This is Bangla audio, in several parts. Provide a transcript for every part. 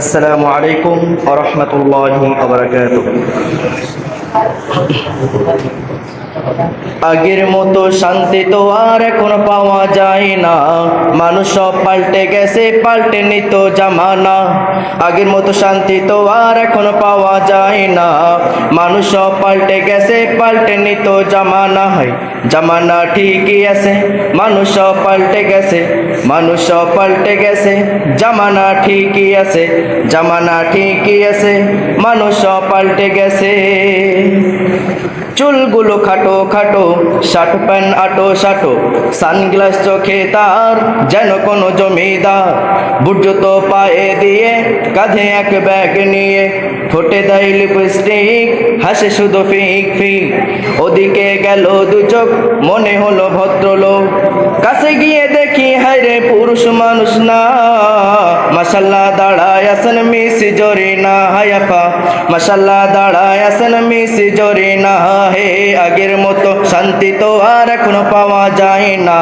আসসালামু আলাইকুম ওয়া রাহমাতুল্লাহি ওয়া বারাকাতুহু। আগের মতো শান্তি তো আর এখন পাওয়া যায় না। মানুষ সব পাল্টে গেছে, পাল্টে নিত জামানা। আগের মতো শান্তি তো আর এখন পাওয়া যায় না। মানুষ সব পাল্টে গেছে, পাল্টে নিত জামানা। হয়, জামানা ঠিকই আছে। মানুষ সব পাল্টে গেছে। মানুষ পাল্টে গেছে, জামানা ঠিকই আছে, জামানা ঠিকই আছে মানুষ পাল্টে গেছে। চুলগুলো খাটো খাটো, শার্ট প্যান্ট আটো সাটো সানগ্লাস চোখে তার যেন কোনো জমিদার। জুতো পায়ে দিয়ে কাঁধে এক ব্যাগ নিয়ে ঠোঁটে দেয় লিপস্টিক, হাসে শুধু ফিক ফিক। ওদিকে গেল দু চোখ মনে হলো ভদ্রলোক। কাছে রে পুরুষ মানুষ না। মাসাল্লাহ দাঁড়ায় আসেন মিসি জোরে না হায়াফা মাসাল্লাহ দাঁড়ায় আসেন মিসি জোরে না হে আগের মতো শান্তি তো আর এখনও পাওয়া যায় না।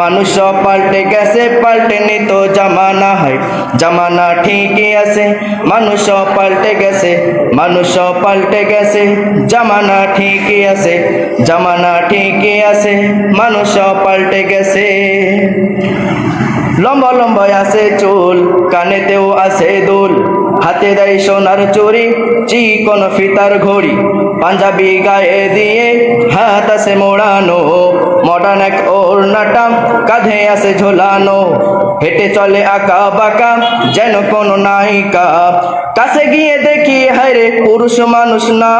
মানুষ পাল্টে গেছে, পাল্টে নিত জামানা, হয়। জামানা ঠিকই আছে, মানুষ পাল্টে গেছে, মানুষ পাল্টে গেছে, জামানা ঠিকই আছে, জামানা ঠিকই আছে, মানুষ পাল্টে গেছে। লম্বা লম্বা আসে চুল, কানেতেও আছে দুল। হাতে দেয় সোনার চুরি চিকন ফিতার ঘড়ি। পাঞ্জাবি গায়ে দিয়ে হাত আসে মোড়ানো মডার্ন এক ওড়নাটা, কাঁধে আছে ঝোলানো, হেঁটে চলে আঁকা বাঁকা, যেন কোনো নায়িকা। কাছে গিয়ে দেখি, হায়রে, পুরুষ মানুষ না।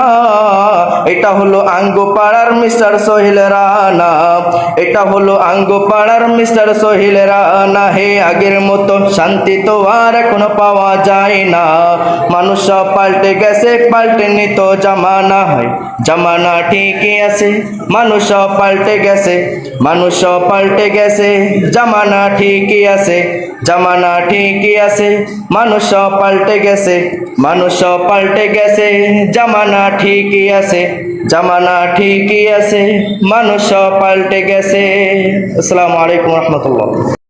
এটা হলো আঙ্গ পাড়ার মিস্টার সোহেল রানা। এটা হলো আঙ্গ পাড়ার মিস্টার সোহেল রানা। হে আগের মতো শান্তি তো আর এখনও পাওয়া যায় না। মানুষ সব পাল্টে গেছে, পাল্টে নিত জামানা। হয় জামানা ঠিকই আছে, মানুষ সব পাল্টে গেছে মানুষ পাল্টে গেছে, জামানা ঠিকই আছে, জামানা ঠিকই আছে মানুষ পাল্টে গেছে মানুষ পাল্টে গেছে, জামানা ঠিকই আছে, জামানা ঠিকই আছে মানুষ পাল্টে গেছে। আসসালামু আলাইকুম রহমতুল্লাহ।